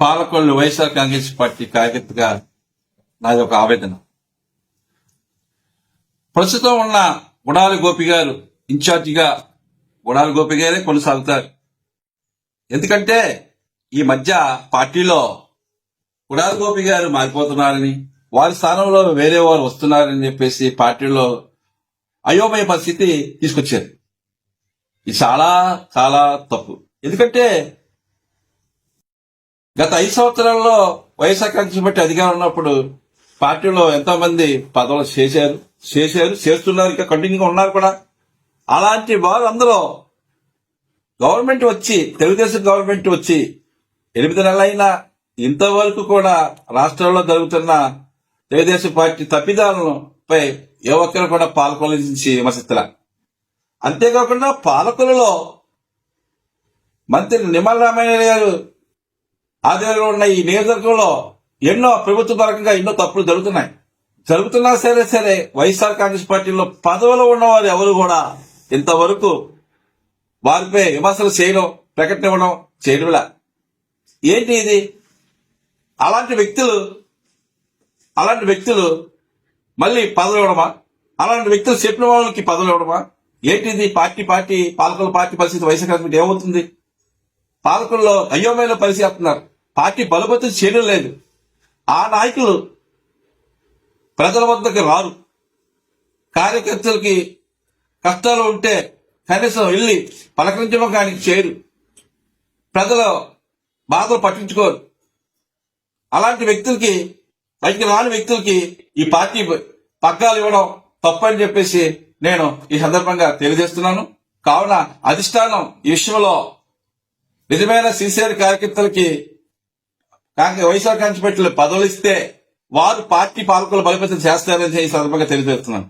Palakollu YSR Congress party కార్యకర్తగా నాది ఒక ఆవేదన. ప్రస్తుతం ఉన్న గుణాల గోపి గారు ఇన్ఛార్జిగా గుణాల గోపి గారే కొనసాగుతారు. ఎందుకంటే ఈ మధ్య పార్టీలో గుణాల గోపి గారు మారిపోతున్నారని వారి స్థానంలో వేరే వారు వస్తున్నారని చెప్పేసి పార్టీలో అయోమయ పరిస్థితి తీసుకొచ్చారు. ఇది చాలా చాలా తప్పు. ఎందుకంటే గత ఐదు సంవత్సరాల్లో వైఎస్ఆర్ కాంగ్రెస్ పార్టీ అధికారం ఉన్నప్పుడు పార్టీలో ఎంతో మంది పదవులు చేశారు చేశారు చేస్తున్నారు ఇంకా కంటిన్యూగా ఉన్నారు కూడా. అలాంటి వారు అందరూ గవర్నమెంట్ వచ్చి తెలుగుదేశం గవర్నమెంట్ వచ్చి ఎనిమిది నెలలైనా ఇంతవరకు కూడా రాష్ట్రంలో జరుగుతున్న తెలుగుదేశం పార్టీ తప్పిదాలపై ఏ ఒక్కరు కూడా పాలకొల నుంచి అంతేకాకుండా పాలకులలో మంత్రి నిమ్మల రామయ్య గారు ఆధ్వర్యంలో ఉన్న ఈ నియోజకవర్గంలో ఎన్నో ప్రభుత్వ పరంగా ఎన్నో తప్పులు జరుగుతున్నాయి. జరుగుతున్నా సరే సరే వైఎస్ఆర్ కాంగ్రెస్ పార్టీలో పదవిలో ఉన్నవారు ఎవరు కూడా ఇంతవరకు వారిపై విమర్శలు చేయడం ప్రకటన ఇవ్వడం చేయడంలా. ఏంటి ఇది? అలాంటి వ్యక్తులు అలాంటి వ్యక్తులు మళ్ళీ పదవి ఇవ్వడమా? అలాంటి వ్యక్తులు చెప్పిన వాళ్ళకి పదవి ఇవ్వడమా? ఏంటిది పార్టీ పార్టీ పాలకుల పార్టీ పరిస్థితి వైఎస్ఆర్ కాంగ్రెస్ ఏమవుతుంది? పాలకుల్లో అయోమయంలో పరిశీలిస్తున్నారు పార్టీ బలపతి చేయడం లేదు. ఆ నాయకులు ప్రజల వద్దకు రారు. కార్యకర్తలకి కష్టాలు ఉంటే కనీసం వెళ్ళి పలకరించడం కానీ చేయరు. ప్రజల బాధలు పట్టించుకోరు. అలాంటి వ్యక్తులకి పైకి రాని వ్యక్తులకి ఈ పార్టీ పగ్గాలు ఇవ్వడం తప్పని చెప్పేసి నేను ఈ సందర్భంగా తెలియజేస్తున్నాను. కావున అధిష్టానం ఈ విషయంలో నిజమైన సిన్సియర్ కార్యకర్తలకి కాంగ్రెస్ వైఎస్ఆర్ కాంగ్రెస్ పదవులు ఇస్తే వారు పార్టీ పాలకులు బలోపేతం చేస్తారని ఈ సందర్భంగా తెలియజేస్తున్నాను.